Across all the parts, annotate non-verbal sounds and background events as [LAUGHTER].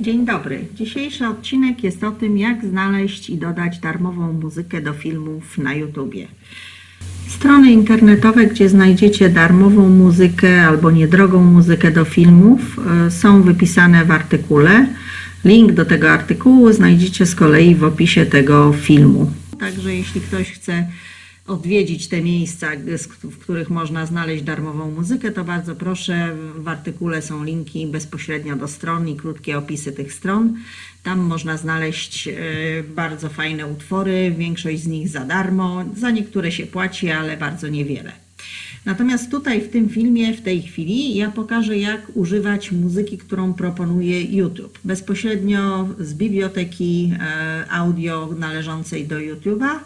Dzień dobry. Dzisiejszy odcinek jest o tym, jak znaleźć i dodać darmową muzykę do filmów na YouTubie. Strony internetowe, gdzie znajdziecie darmową muzykę albo niedrogą muzykę do filmów, e, są wypisane w artykule. Link do tego artykułu znajdziecie z kolei w opisie tego filmu. Także jeśli ktoś chce odwiedzić te miejsca, w których można znaleźć darmową muzykę, to bardzo proszę. W artykule są linki bezpośrednio do stron i krótkie opisy tych stron. Tam można znaleźć e, bardzo fajne utwory, większość z nich za darmo. Za niektóre się płaci, ale bardzo niewiele. Natomiast tutaj w tym filmie, w tej chwili, ja pokażę, jak używać muzyki, którą proponuje YouTube. Bezpośrednio z biblioteki e, audio należącej do YouTube'a,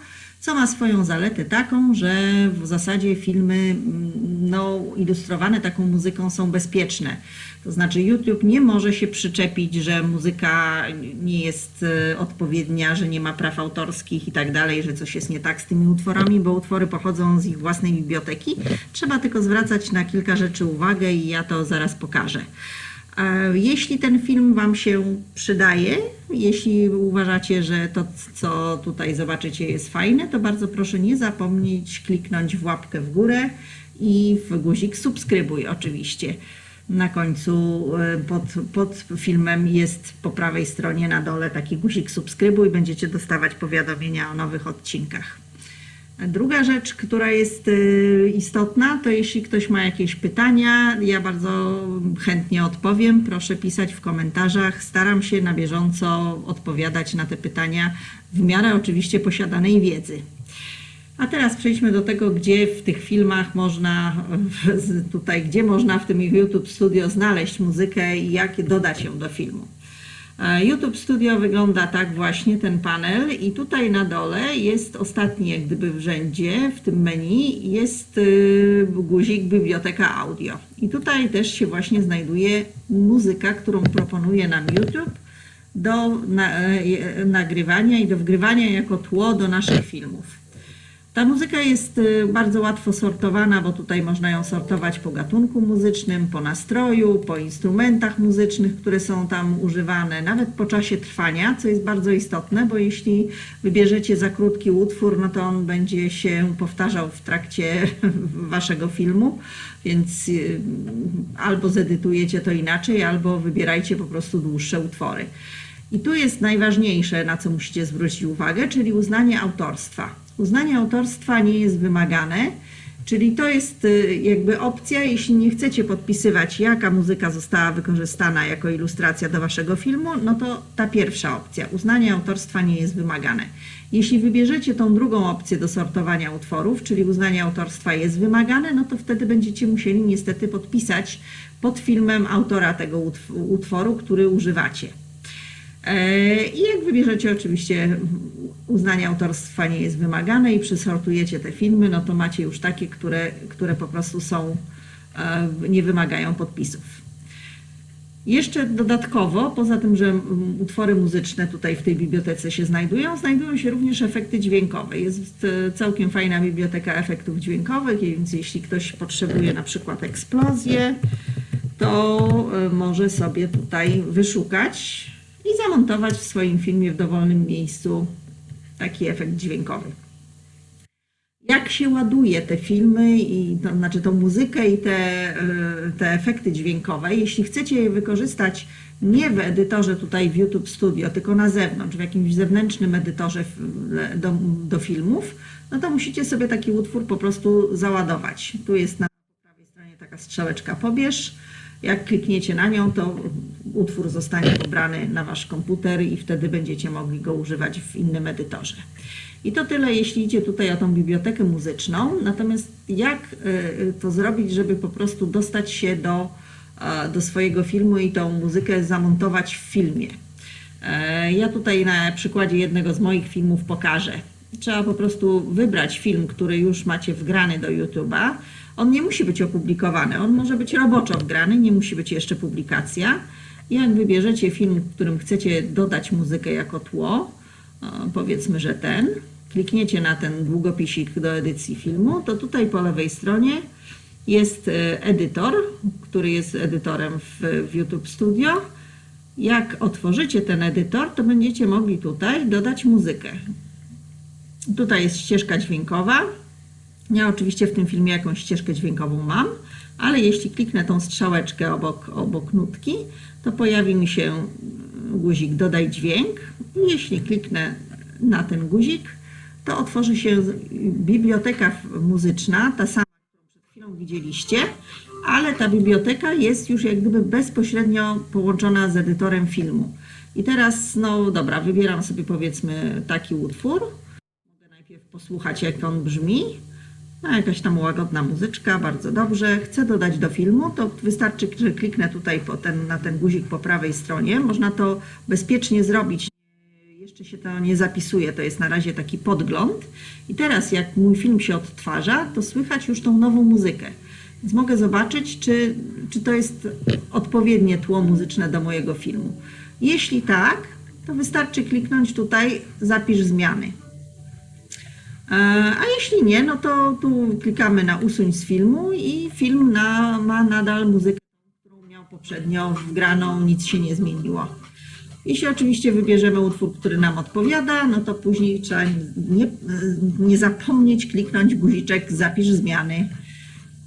co ma swoją zaletę taką, że w zasadzie filmy mm, no, ilustrowane taką muzyką są bezpieczne. To znaczy YouTube nie może się przyczepić, że muzyka nie jest e, odpowiednia, że nie ma praw autorskich i tak dalej, że coś jest nie tak z tymi utworami, bo utwory pochodzą z ich własnej biblioteki. Trzeba tylko zwracać na kilka rzeczy uwagę i ja to zaraz pokażę. Jeśli ten film Wam się przydaje, jeśli uważacie, że to, co tutaj zobaczycie, jest fajne, to bardzo proszę nie zapomnieć kliknąć w łapkę w górę i w guzik subskrybuj oczywiście. Na końcu e, pod, pod filmem jest po prawej stronie na dole taki guzik subskrybuj, będziecie dostawać powiadomienia o nowych odcinkach. Druga rzecz, która jest y, istotna, to jeśli ktoś ma jakieś pytania, ja bardzo chętnie odpowiem. Proszę pisać w komentarzach. Staram się na bieżąco odpowiadać na te pytania w miarę oczywiście posiadanej wiedzy. A teraz przejdźmy do tego, gdzie w tych filmach można, tutaj, gdzie można w tym YouTube Studio znaleźć muzykę i jak dodać ją do filmu. YouTube Studio wygląda tak właśnie, ten panel i tutaj na dole jest ostatni jak gdyby w rzędzie, w tym menu jest y, guzik Biblioteka Audio. I tutaj też się właśnie znajduje muzyka, którą proponuje nam YouTube do e, nagrywania i do wgrywania jako tło do naszych filmów. Ta muzyka jest y, bardzo łatwo sortowana, bo tutaj można ją sortować po gatunku muzycznym, po nastroju, po instrumentach muzycznych, które są tam używane, nawet po czasie trwania, co jest bardzo istotne, bo jeśli wybierzecie za krótki utwór, no to on będzie się powtarzał w trakcie [LAUGHS] waszego filmu, więc y, albo zedytujecie to inaczej, albo wybierajcie po prostu dłuższe utwory. I tu jest najważniejsze, na co musicie zwrócić uwagę, czyli uznanie autorstwa. Uznanie autorstwa nie jest wymagane, czyli to jest y, jakby opcja, jeśli nie chcecie podpisywać, jaka muzyka została wykorzystana jako ilustracja do waszego filmu, no to ta pierwsza opcja, uznanie autorstwa nie jest wymagane. Jeśli wybierzecie tą drugą opcję do sortowania utworów, czyli uznanie autorstwa jest wymagane, no to wtedy będziecie musieli niestety podpisać pod filmem autora tego utw- utworu, który używacie. E, I jak wybierzecie oczywiście uznanie autorstwa nie jest wymagane i przysortujecie te filmy, no to macie już takie, które, które po prostu są, e, nie wymagają podpisów. Jeszcze dodatkowo, poza tym, że utwory muzyczne tutaj w tej bibliotece się znajdują, znajdują się również efekty dźwiękowe. Jest e, całkiem fajna biblioteka efektów dźwiękowych, więc jeśli ktoś potrzebuje na przykład eksplozję, to może sobie tutaj wyszukać i zamontować w swoim filmie w dowolnym miejscu taki efekt dźwiękowy. Jak się ładuje te filmy, i to znaczy tą muzykę i te, e, te efekty dźwiękowe, jeśli chcecie je wykorzystać nie w edytorze tutaj w YouTube Studio, tylko na zewnątrz, w jakimś zewnętrznym edytorze do, do filmów, no to musicie sobie taki utwór po prostu załadować. Tu jest na prawej stronie taka strzałeczka pobierz. Jak klikniecie na nią, to utwór zostanie pobrany na wasz komputer i wtedy będziecie mogli go używać w innym edytorze. I to tyle, jeśli idzie tutaj o tą bibliotekę muzyczną. Natomiast jak y, to zrobić, żeby po prostu dostać się do, e, do swojego filmu i tą muzykę zamontować w filmie? E, Ja tutaj na przykładzie jednego z moich filmów pokażę. Trzeba po prostu wybrać film, który już macie wgrany do YouTube'a. On nie musi być opublikowany, on może być roboczo wgrany, nie musi być jeszcze publikacja. Jak wybierzecie film, w którym chcecie dodać muzykę jako tło, powiedzmy, że ten, klikniecie na ten długopisik do edycji filmu, to tutaj po lewej stronie jest e, edytor, który jest edytorem w, w YouTube Studio Jak otworzycie ten edytor, to będziecie mogli tutaj dodać muzykę. Tutaj jest ścieżka dźwiękowa. Ja oczywiście w tym filmie jakąś ścieżkę dźwiękową mam, ale jeśli kliknę tą strzałeczkę obok, obok nutki, to pojawi mi się guzik dodaj dźwięk. I jeśli kliknę na ten guzik, to otworzy się biblioteka muzyczna, ta sama, którą przed chwilą widzieliście, ale ta biblioteka jest już jak gdyby bezpośrednio połączona z edytorem filmu. I teraz, no dobra, wybieram sobie powiedzmy taki utwór. Najpierw posłuchać, jak on brzmi. No, jakaś tam łagodna muzyczka, bardzo dobrze. Chcę dodać do filmu, to wystarczy, że kliknę tutaj ten, na ten guzik po prawej stronie. Można to bezpiecznie zrobić. Jeszcze się to nie zapisuje, to jest na razie taki podgląd. I teraz, jak mój film się odtwarza, to słychać już tą nową muzykę. Więc mogę zobaczyć, czy, czy to jest odpowiednie tło muzyczne do mojego filmu. Jeśli tak, to wystarczy kliknąć tutaj zapisz zmiany. E, A jeśli nie, no to tu klikamy na usuń z filmu i film na, ma nadal muzykę, którą miał poprzednio wgraną, nic się nie zmieniło. Jeśli oczywiście wybierzemy utwór, który nam odpowiada, no to później trzeba nie, nie zapomnieć kliknąć guziczek zapisz zmiany.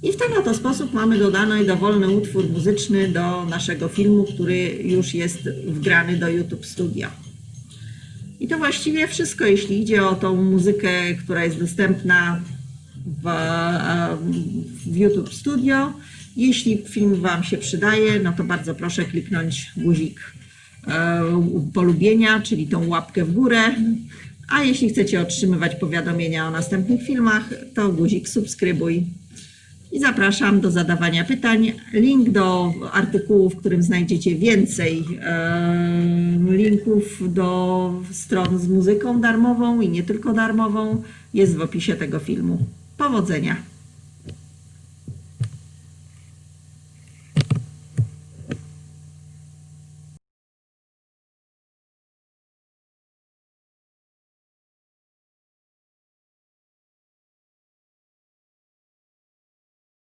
I w ten oto sposób mamy dodany dowolny utwór muzyczny do naszego filmu, który już jest wgrany do YouTube Studio. I to właściwie wszystko, jeśli idzie o tą muzykę, która jest dostępna w, w YouTube Studio. Jeśli film Wam się przydaje, no to bardzo proszę kliknąć guzik e, polubienia, czyli tą łapkę w górę. A jeśli chcecie otrzymywać powiadomienia o następnych filmach, to guzik subskrybuj. I zapraszam do zadawania pytań. Link do artykułu, w którym znajdziecie więcej linków do stron z muzyką darmową i nie tylko darmową, jest w opisie tego filmu. Powodzenia!